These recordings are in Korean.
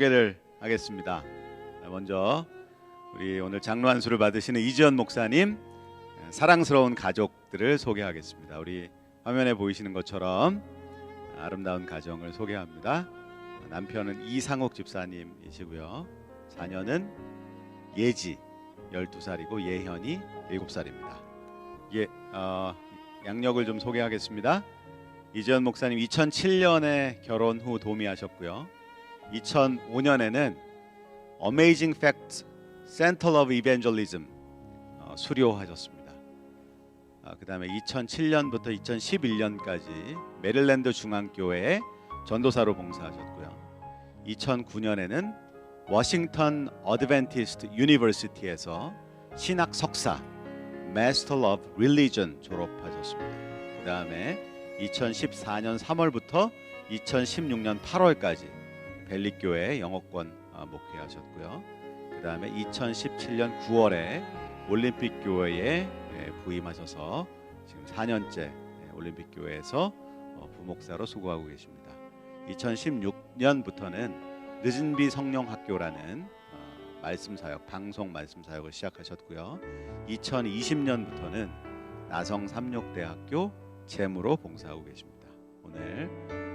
소개를 하겠습니다. 먼저 우리 오늘 장로 안수를 받으시는 이지연 목사님 사랑스러운 가족들을 소개하겠습니다. 우리 화면에 보이시는 것처럼 아름다운 가정을 소개합니다. 남편은 이상옥 집사님이시고요. 자녀는 예지 12살이고 예현이 7살입니다. 예, 어, 양력을 좀 소개하겠습니다. 이지연 목사님 2007년에 결혼 후 도미하셨고요. 2005년에는 Amazing Facts Center of Evangelism 어, 수료하셨습니다. 아, 그다음에 2007년부터 2011년까지 메릴랜드 중앙교회에 전도사로 봉사하셨고요. 2009년에는 워싱턴 어드벤티스트 유니버시티에서 신학 석사 Master of Religion 졸업하셨습니다. 그 다음에 2014년 3월부터 2016년 8월까지 벨리교회 영어권 아, 목회하셨고요. 그 다음에 2017년 9월에 올림픽 교회에 예, 부임하셔서 지금 4년째 예, 올림픽 교회에서 어, 부목사로 수고하고 계십니다. 2016년부터는 늦은비 성령학교라는 어, 말씀 사역, 방송 말씀 사역을 시작하셨고요. 2020년부터는 나성 삼육대학교 재무로 봉사하고 계십니다. 오늘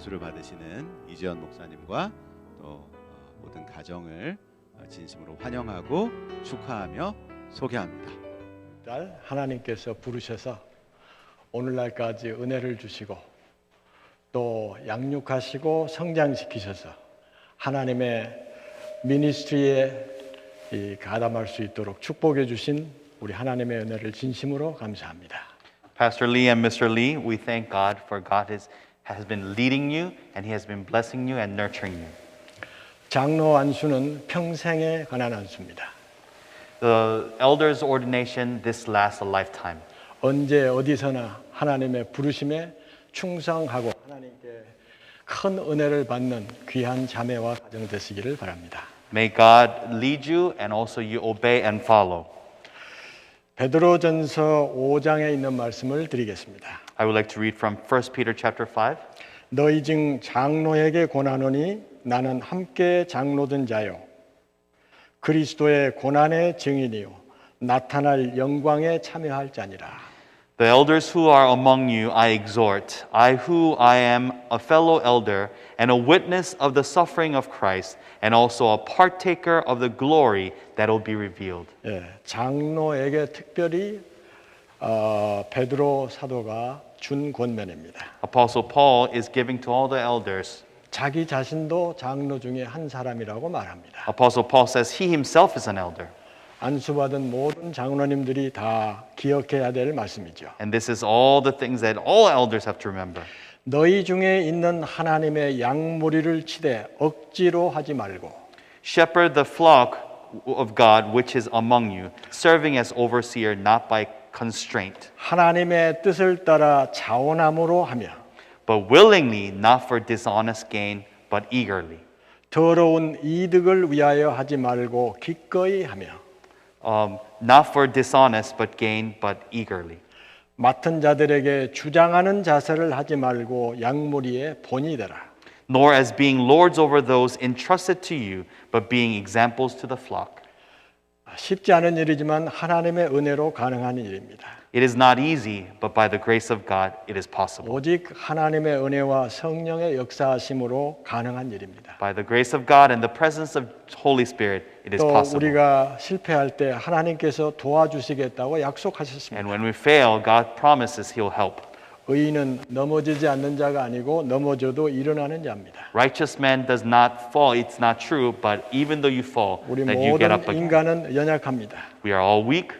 안수를 받으시는 이지연 목사님과 또 어, 모든 가정을 어, 진심으로 환영하고 축하하며 소개합니다. 날 하나님께서 부르셔서 오늘날까지 은혜를 주시고 또 양육하시고 성장시키셔서 하나님의 미니스트리에 이 가담할 수 있도록 축복해 주신 우리 하나님의 은혜를 진심으로 감사합니다. Pastor Lee and Mr. Lee, we thank God for God has, has been leading you and He has been blessing you and nurturing you. 장로 안수는 평생에 관한 안수입니다. The elder's ordination, this lasts a lifetime. 언제 어디서나 하나님의 부르심에 충성하고 하나님께 큰 은혜를 받는 귀한 자매와 가정 되시기를 바랍니다. May God lead you and also you obey and follow. 베드로전서 5장에 있는 말씀을 드리겠습니다. I would like to read from 1 Peter chapter 5. 너희 중 장로에게 권하노니 나는 함께 장로된 자요 그리스도의 고난의 증인이요 나타날 영광에 참여할 자니라. The elders who are among you I exhort, I who I am a fellow elder and a witness of the suffering of Christ and also a partaker of the glory that will be revealed. 예, 장로에게 특별히 어, 베드로 사도가 준 권면입니다. Apostle Paul is giving to all the elders 자기 자신도 장로 중에 한 사람이라고 말합니다. Apostle Paul says he himself is an elder. 안수받은 모든 장로님들이 다 기억해야 될 말씀이죠. And this is all the things that all elders have to remember. 너희 중에 있는 하나님의 양무리를 치되 억지로 하지 말고 Shepherd the flock of God which is among you, serving as overseer not by constraint, 하나님의 뜻을 따라 자원함으로 하며 but willingly, not for dishonest gain, but eagerly. 더러운 이득을 위하여 하지 말고 기꺼이 하며 Um, not for dishonest but gain, but eagerly. 맡은 자들에게 주장하는 자세를 하지 말고 양무리의 본이 되라. Nor as being lords over those entrusted to you, but being examples to the flock. 쉽지 않은 일이지만 하나님의 은혜로 가능한 일입니다. It is not easy, but by the grace of God, it is possible. 오직 하나님의 은혜와 성령의 역사하심으로 가능한 일입니다. By the grace of God and the presence of Holy Spirit, it is 또 possible. 우리가 실패할 때 하나님께서 도와주시겠다고 약속하셨습니다. And when we fail, God promises He'll help. 의인은 넘어지지 않는 자가 아니고 넘어져도 일어나는 자입니다. Righteous man does not fall, it's not true, but even though you fall, 우리 that you get up 모든 again. 인간은 연약합니다. We are all weak,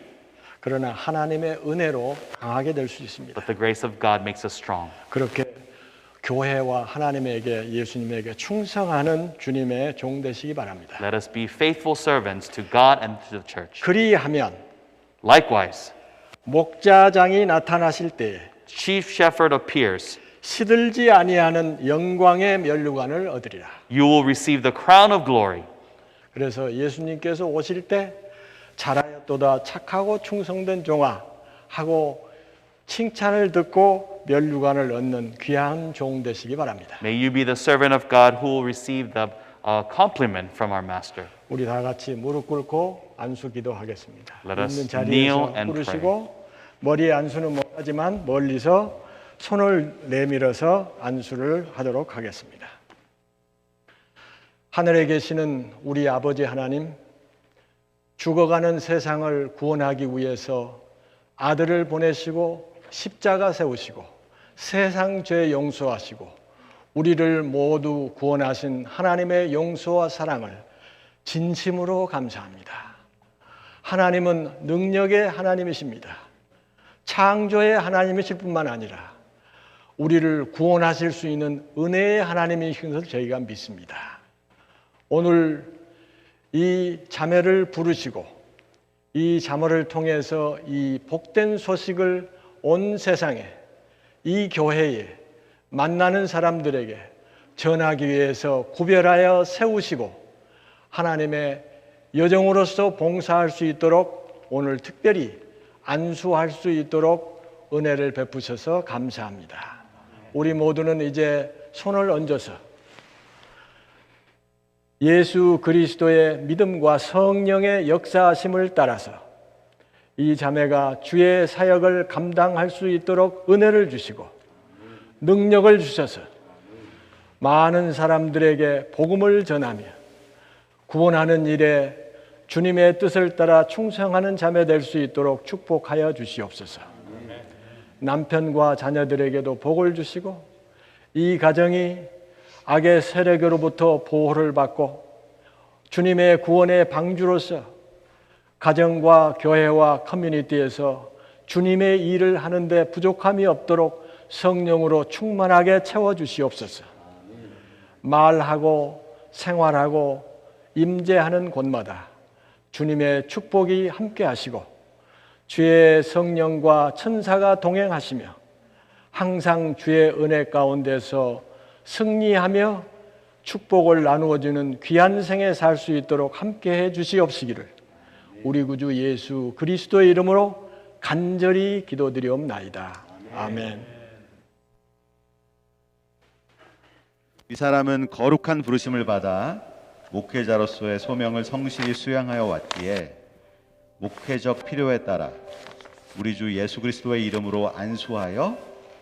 그러나 하나님의 은혜로 강하게 될 수 있습니다. but the grace of God makes us strong. 그렇게 교회와 하나님에게 예수님에게 충성하는 주님의 종 되시기 바랍니다. Let us be faithful servants to God and to the church. 그리하면 Likewise, 목자장이 나타나실 때 chief shepherd appears, 시들지 아니하는 영광의 면류관을 얻으리라. you will receive the crown of glory. 그래서 예수님께서 오실 때 잘하 였도다 착하고 충성된 종아 하고 칭찬을 듣고 면류관을 얻는 귀한 종 되시기 바랍니다. May you be the servant of God who will receive the a compliment from our master. 우리 다 같이 무릎 꿇고 안수 기도하겠습니다. Let us 있는 자리에서 kneel and 꿇으시고 머리에 안수는 못하지만 멀리서 손을 내밀어서 안수를 하도록 하겠습니다. 하늘에 계시는 우리 아버지 하나님, 죽어가는 세상을 구원하기 위해서 아들을 보내시고 십자가 세우시고 세상 죄 용서하시고 우리를 모두 구원하신 하나님의 용서와 사랑을 진심으로 감사합니다. 하나님은 능력의 하나님이십니다. 창조의 하나님이실 뿐만 아니라 우리를 구원하실 수 있는 은혜의 하나님이신 것을 저희가 믿습니다. 오늘 이 자매를 부르시고 이 자매를 통해서 이 복된 소식을 온 세상에 이 교회에 만나는 사람들에게 전하기 위해서 구별하여 세우시고 하나님의 여정으로서 봉사할 수 있도록 오늘 특별히 안수할 수 있도록 은혜를 베푸셔서 감사합니다. 우리 모두는 이제 손을 얹어서 예수 그리스도의 믿음과 성령의 역사하심을 따라서 이 자매가 주의 사역을 감당할 수 있도록 은혜를 주시고 능력을 주셔서 많은 사람들에게 복음을 전하며 구원하는 일에 주님의 뜻을 따라 충성하는 자매 될 수 있도록 축복하여 주시옵소서. 남편과 자녀들에게도 복을 주시고 이 가정이 악의 세력으로부터 보호를 받고 주님의 구원의 방주로서 가정과 교회와 커뮤니티에서 주님의 일을 하는데 부족함이 없도록 성령으로 충만하게 채워 주시옵소서. 말하고 생활하고 임재하는 곳마다 주님의 축복이 함께 하시고 주의 성령과 천사가 동행하시며 항상 주의 은혜 가운데서 승리하며 축복을 나누어 주는 귀한 생에 살 수 있도록 함께 해 주시옵시기를 우리 구주 예수 그리스도의 이름으로 간절히 기도드리옵나이다. 아멘. 이 사람은 거룩한 부르심을 받아 목회자로서의 소명을 성실히 수행하여 왔기에 목회적 필요에 따라 우리 주 예수 그리스도의 이름으로 안수하여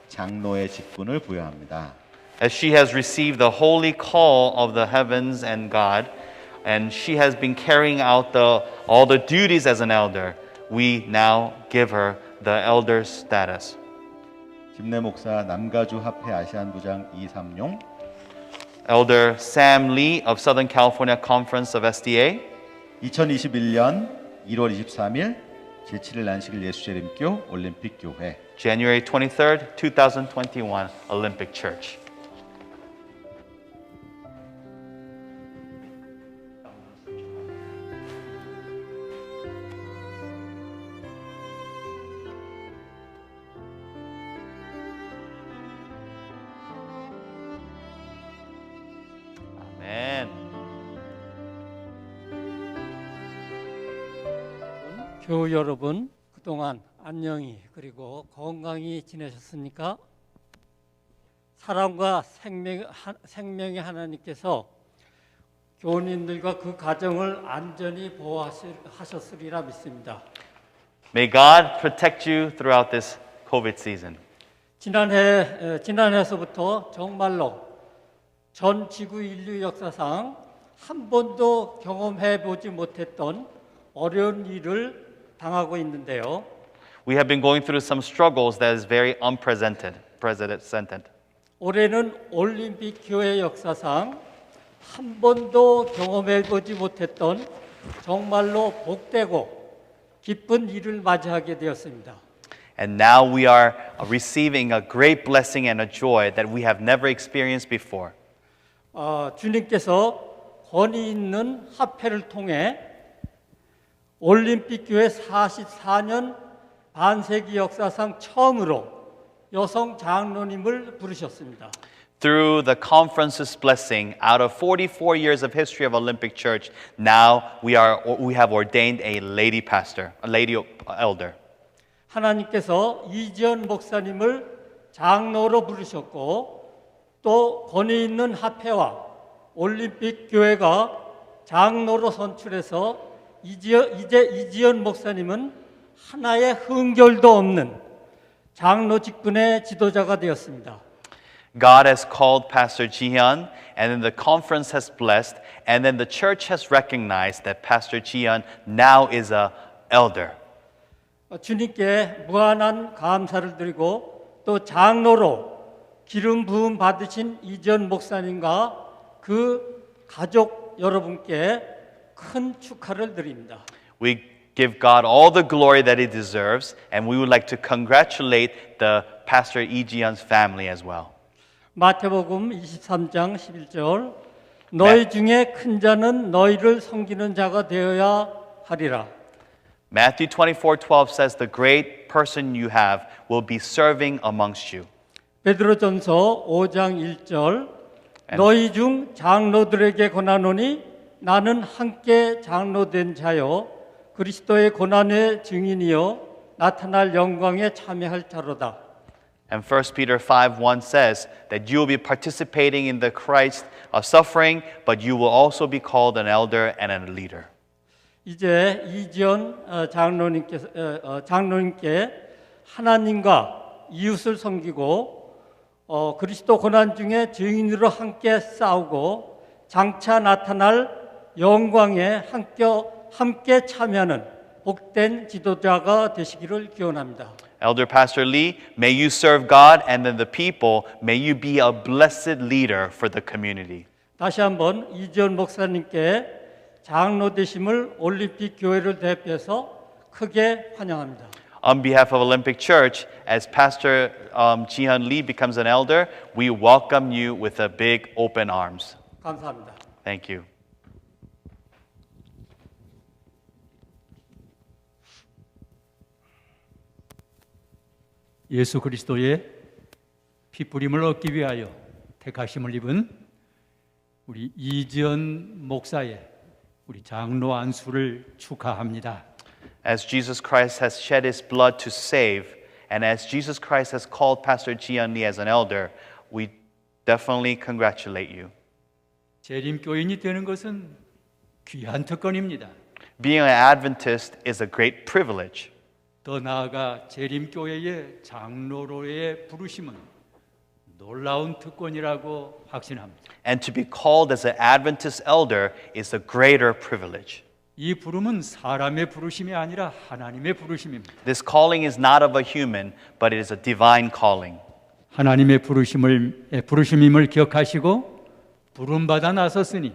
장로의 직분을 부여합니다. As she has received the holy call of the heavens and God, and she has been carrying out the, all the duties as an elder, we now give her the elder status. 집내 목사 남가주 합회 아시안 부장 이삼용 Elder Sam Lee of Southern California Conference of SDA, 2021년 1월 23일 제7일 난식일 예수재림교 올림픽 교회 January 23rd, 2021, Olympic Church. 교우 여러분 그동안 안녕히 그리고 건강히 지내셨습니까? 사랑과 생명, 하, 생명의 하나님께서 교우님들과 그 가정을 안전히 보호하셨으리라 믿습니다. May God protect you throughout this COVID season. 지난해 에, 지난해서부터 정말로 전 지구 인류 역사상 한 번도 경험해 보지 못했던 어려운 일을 당하고 있는데요. We have been going through some struggles that is very unprecedented. Precedented. 올해는 올림픽 교회 역사상 한 번도 경험해 보지 못했던 정말로 복되고 기쁜 일을 맞이하게 되었습니다. And now we are receiving a great blessing and a joy that we have never experienced before. 어, 주님께서 권위 있는 합회를 통해 올림픽 교회 44년 반세기 역사상 처음으로 여성 장로님을 부르셨습니다. Through the conference's blessing, out of 44 years of history of Olympic Church, now we are we have ordained a lady pastor, a lady elder. 하나님께서 이지연 목사님을 장로로 부르셨고 또 권위 있는 합회와 올림픽 교회가 장로로 선출해서 이지연, 이제 이지연 목사님은 하나의 흥결도 없는 장로 직분의 지도자가 되었습니다. God has called Pastor Jihyun, and then the conference has blessed, and then the church has recognized that Pastor Jihyun now is a elder. 어, 주님께 무한한 감사를 드리고 또 장로로 기름 부음 받으신 이전 목사님과 그 가족 여러분께 큰 축하를 드립니다. We give God all the glory that He deserves, and we would like to congratulate the Pastor Lee Jihyun's family as well. 마태복음 23장 11절 너희 중에 큰 자는 너희를 섬기는 자가 되어야 하리라. Matthew 24:12 says, "The great person you have will be serving amongst you." 베드로전서 5장 1절 너희 중 장로들에게 권하노니 나는 함께 장로된 자요 그리스도의 고난의 증인이요 나타날 영광에 참여할 자로다. And 1 Peter 5 1 says that you will be participating in the Christ of suffering, but you will also be called an elder and a leader. 이제 이지연 어, 장로님께 어, 어, 장로님께 하나님과 이웃을 섬기고 어, 그리스도 고난 중에 증인으로 함께 싸우고 장차 나타날 영광에 함께 참여하는 복된 지도자가 되시기를 기원합니다. Elder Pastor Lee, may you serve God and then the people. May you be a blessed leader for the community. 다시 한번 이지연 목사님께 장로 되심을 올림픽 교회를 대표해서 크게 환영합니다. On behalf of Olympic Church, as Pastor um, Jihyun Lee becomes an elder, we welcome you with a big open arms. 감사합니다. Thank you. 예수 그리스도의 피뿌림을 얻기 위하여 택하심을 입은 우리 이지연 목사의 우리 장로 안수를 축하합니다. As Jesus Christ has shed his blood to save, and as Jesus Christ has called Pastor Jihyun Lee as an elder, we definitely congratulate you. 재림교인이 되는 것은 귀한 특권입니다. Being an Adventist is a great privilege. 더 나아가 재림교회의 장로로의 부르심은 놀라운 특권이라고 확신합니다. And to be called as an Adventist elder is a greater privilege. 이 부름은 사람의 부르심이 아니라 하나님의 부르심입니다. This calling is not of a human, but it is a divine calling. 하나님의 부르심을 예, 부르심임을 기억하시고 부름 받아 나섰으니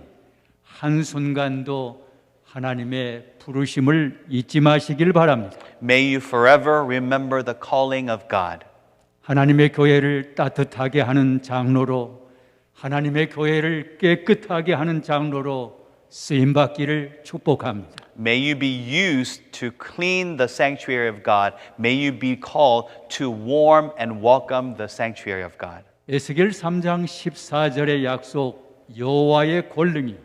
한 순간도 하나님의 부르심을 잊지 마시길 바랍니다. May you forever remember the calling of God. 하나님의 교회를 따뜻하게 하는 장로로 하나님의 교회를 깨끗하게 하는 장로로 쓰임 받기를 축복합니다. May you be used to clean the sanctuary of God. May you be called to warm and welcome the sanctuary of God. 에스겔 3장 14절의 약속 여호와의 권능이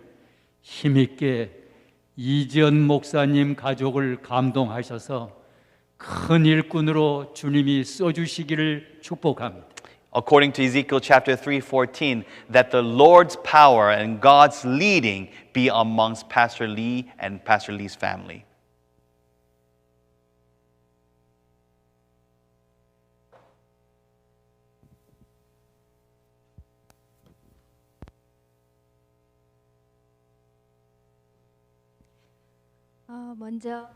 힘 있게 이지연 목사님 가족을 감동하셔서 큰 일꾼으로 주님이 써 주시기를 축복합니다. According to Ezekiel chapter 3:14, that the Lord's power and God's leading be amongst Pastor Lee and Pastor Lee's family. 어, 먼저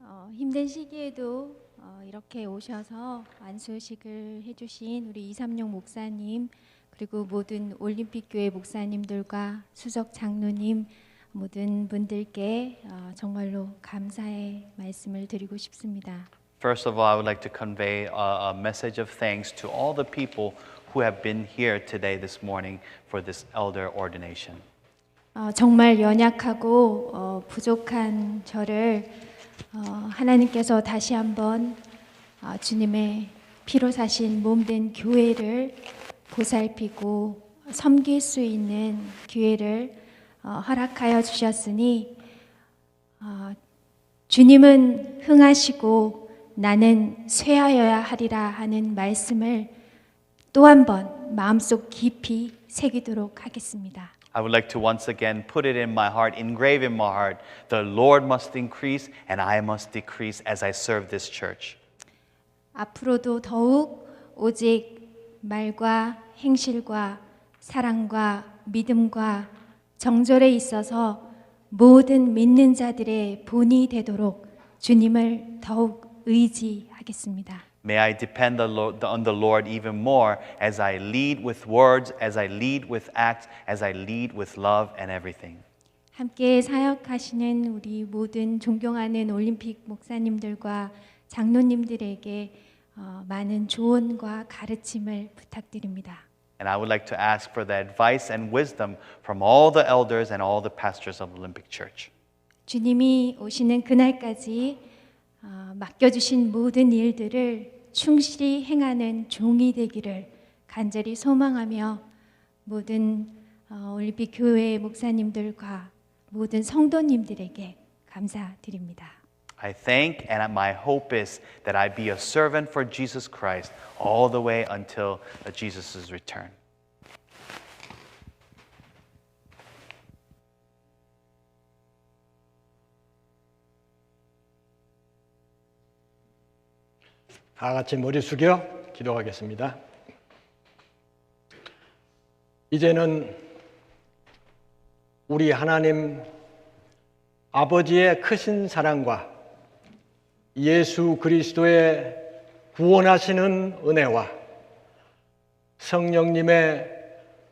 어, 힘든 시기에도 어, 이렇게 오셔서 안수식을 해주신 우리 이삼용 목사님 그리고 모든 올림픽 교회 목사님들과 수석 장로님 모든 분들께 어, 정말로 감사의 말씀을 드리고 싶습니다. First of all, I would like to convey a, a message of thanks to all the people who have been here today this morning for this elder ordination. 어, 정말 연약하고 어, 부족한 저를 어, 하나님께서 다시 한번 어, 주님의 피로 사신 몸된 교회를 보살피고 섬길 수 있는 기회를 어, 허락하여 주셨으니 어, 주님은 흥하시고 나는 쇠하여야 하리라 하는 말씀을 또 한 번 마음속 깊이 새기도록 하겠습니다. I would like to once again put it in my heart, engrave in my heart, the Lord must increase and I must decrease as I serve this church. 앞으로도 더욱 오직 말과 행실과 사랑과 믿음과 정절에 있어서 모든 믿는 자들의 본이 되도록 주님을 더욱 의지하겠습니다. May I depend the Lord, on the Lord even more as I lead with words, as I lead with acts, as I lead with love and everything. 함께 사역하시는 우리 모든 존경하는 올림픽 목사님들과 장로님들에게 어, 많은 조언과 가르침을 부탁드립니다. And I would like to ask for the advice and wisdom from all the elders and all the pastors of Olympic Church. 주님이 오시는 그날까지 어, 맡겨주신 모든 일들을 충실히 행하는 종이 되기를 간절히 소망하며 모든 어, 올림픽 교회 목사님들과 모든 성도님들에게 감사드립니다. I thank and my hope is that I be a servant for Jesus Christ all the way until Jesus' return. 다 같이 머리 숙여 기도하겠습니다. 이제는 우리 하나님 아버지의 크신 사랑과 예수 그리스도의 구원하시는 은혜와 성령님의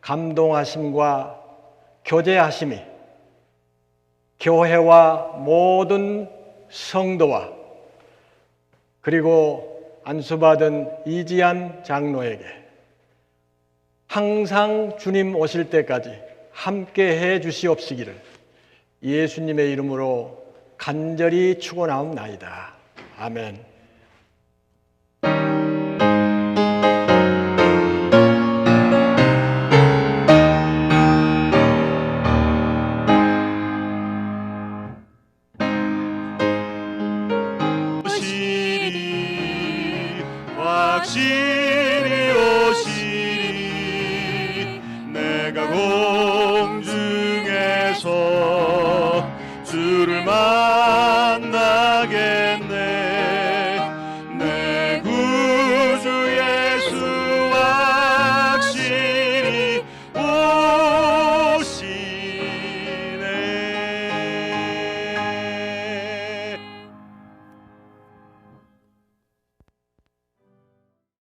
감동하심과 교제하심이 교회와 모든 성도와 그리고 안수받은 이지한 장로에게 항상 주님 오실 때까지 함께 해 주시옵시기를 예수님의 이름으로 간절히 축원하옵나이다. 아멘. ti.